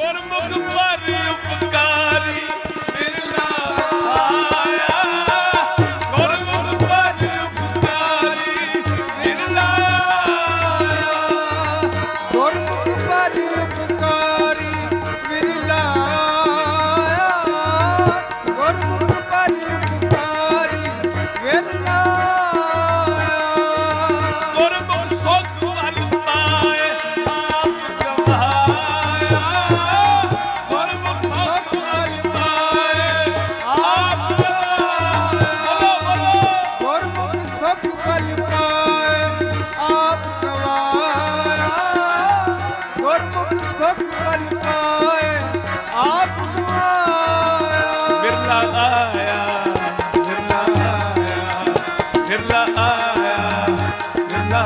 ਗੁਰਮੁਖ ਭਰੀ ਗੁਰਮੁਖ ਸੁਖ ਪਨ ਆਪ ਬਿਰਲਾ ਆਇਆ ਆਇਆ ਬਿਰਲਾ ਆਇਆ ਬਿਰਲਾ